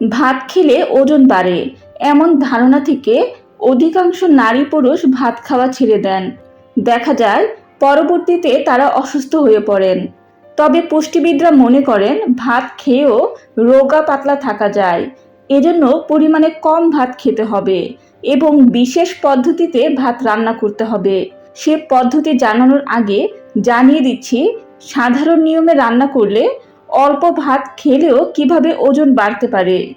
ভাত খেলে ওজন বাড়ে। এমন ধারণা থেকে অধিকাংশ নারী পুরুষ ভাত খাওয়া ছেড়ে দেন। দেখা যায়, পরবর্তীতে তারা অসুস্থ হয়ে পড়েন। তবে পুষ্টিবিদরা মনে করেন, ভাত খেয়েও রোগা পাতলা থাকা যায়। এজন্য পরিমাণে কম ভাত খেতে হবে এবং বিশেষ পদ্ধতিতে ভাত রান্না করতে হবে। সে পদ্ধতি জানানোর আগে জানিয়ে দিচ্ছি, সাধারণ নিয়মে রান্না করলে অল্প ভাত খেলেও কীভাবে ওজন বাড়তে পারে?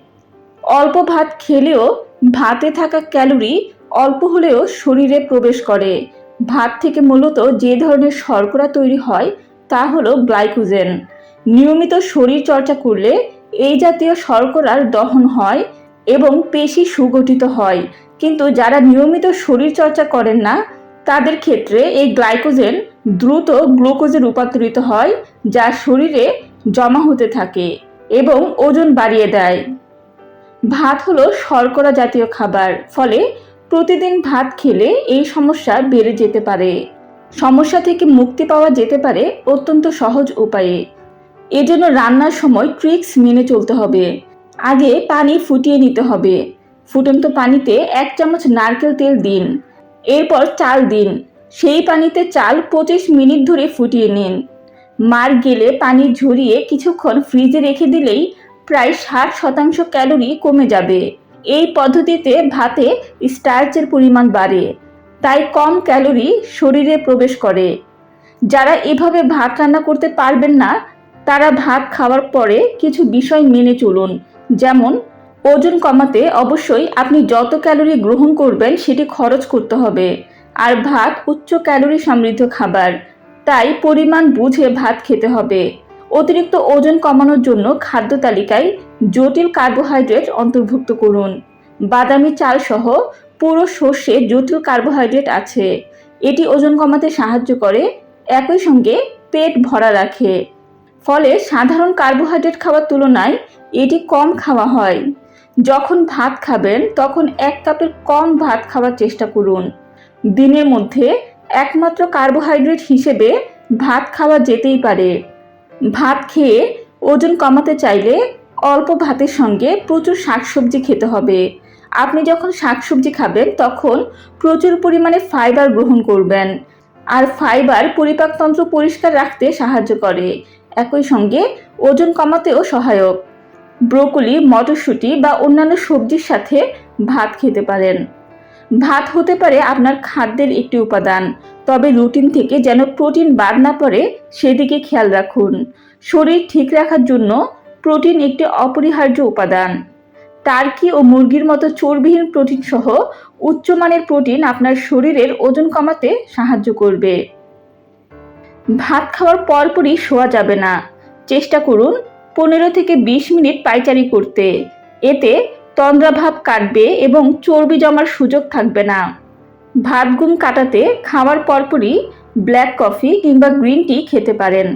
অল্প ভাত খেলেও ভাতে থাকা ক্যালোরি অল্প হলেও শরীরে প্রবেশ করে। ভাত থেকে মূলত যে ধরনের শর্করা তৈরি হয়, তা হলো গ্লাইকোজেন। নিয়মিত শরীর চর্চা করলে এই জাতীয় শর্করার দহন হয় এবং পেশি সুগঠিত হয়। কিন্তু যারা নিয়মিত শরীর চর্চা করেন না, তাদের ক্ষেত্রে এই গ্লাইকোজেন দ্রুত গ্লুকোজে রূপান্তরিত হয়, যা শরীরে জমা হতে থাকে এবং ওজন বাড়িয়ে দেয়। ভাত হলো শর্করা জাতীয় খাবার, ফলে প্রতিদিন ভাত খেলে এই সমস্যা বেড়ে যেতে পারে। সমস্যা থেকে মুক্তি পাওয়া যেতে পারে অত্যন্ত সহজ উপায়ে। এজন্য রান্নার সময় ট্রিক্স মেনে চলতে হবে। আগে পানি ফুটিয়ে নিতে হবে। ফুটন্ত পানিতে এক চামচ নারকেল তেল দিন। এরপর চাল দিন। সেই পানিতে চাল পঁচিশ মিনিট ধরে ফুটিয়ে নিন। মার গেলে পানি ঝরিয়ে কিছুক্ষণ ফ্রিজে রেখে দিলেই প্রায় ষাট শতাংশ ক্যালোরি কমে যাবে। এই পদ্ধতিতে ভাতে স্টার্চের পরিমাণ বাড়ে, তাই কম ক্যালোরি শরীরে প্রবেশ করে। যারা এভাবে ভাত রান্না করতে পারবেন না, তারা ভাত খাওয়ার পরে কিছু বিষয় মেনে চলুন, যেমন ওজন কমাতে অবশ্যই আপনি যত ক্যালোরি গ্রহণ করবেন সেটি খরচ করতে হবে, আর ভাত উচ্চ ক্যালোরি সমৃদ্ধ খাবার। তাই পরিমাণ বুঝে ভাত খেতে হবে। অতিরিক্ত ওজন কমানোর জন্য খাদ্য তালিকায় জটিল কার্বোহাইড্রেট অন্তর্ভুক্ত করুন। বাদামি চাল সহ পুরো শস্যে জটিল কার্বোহাইড্রেট আছে। এটি ওজন কমাতে সাহায্য করে, একই সঙ্গে পেট ভরা রাখে। ফলে সাধারণ কার্বোহাইড্রেট খাওয়ার তুলনায় এটি কম খাওয়া হয়। যখন ভাত খাবেন, তখন এক কাপের কম ভাত খাওয়ার চেষ্টা করুন। দিনের মধ্যে একমাত্র কার্বোহাইড্রেট হিসেবে ভাত খাওয়া যেতেই পারে। ভাত খেয়ে ওজন কমাতে চাইলে অল্প ভাতের সঙ্গে প্রচুর শাকসবজি খেতে হবে। আপনি যখন শাকসবজি খাবেন, তখন প্রচুর পরিমাণে ফাইবার গ্রহণ করবেন। আর ফাইবার পরিপাকতন্ত্র পরিষ্কার রাখতে সাহায্য করে। একই সঙ্গে ওজন কমাতেও সহায়ক। ব্রোকলি, মটরশুঁটি বা অন্যান্য সবজির সাথে ভাত খেতে পারেন। ভাত হতে পারে আপনার খাদ্যের একটি উপাদান, তবে রুটিন থেকে যেন প্রোটিন বাদ না পড়ে সেদিকে খেয়াল রাখুন। শরীর ঠিক রাখার জন্য প্রোটিন একটি অপরিহার্য উপাদান। টার্কি ও মুরগির মতো চর্বিহীন প্রোটিন সহ উচ্চমানের প্রোটিন আপনার শরীরের ওজন কমাতে সাহায্য করবে। ভাত খাওয়ার পরপরই শোয়া যাবে না। চেষ্টা করুন পনেরো থেকে বিশ মিনিট পাইচারি করতে। এতে তন্দ্রাভাব কাটবে এবং চর্বি জমার সুযোগ থাকবে না। ভাত ঘুম কাটাতে খাওয়ার পরপরই ব্ল্যাক কফি কিংবা গ্রিন টি খেতে পারেন।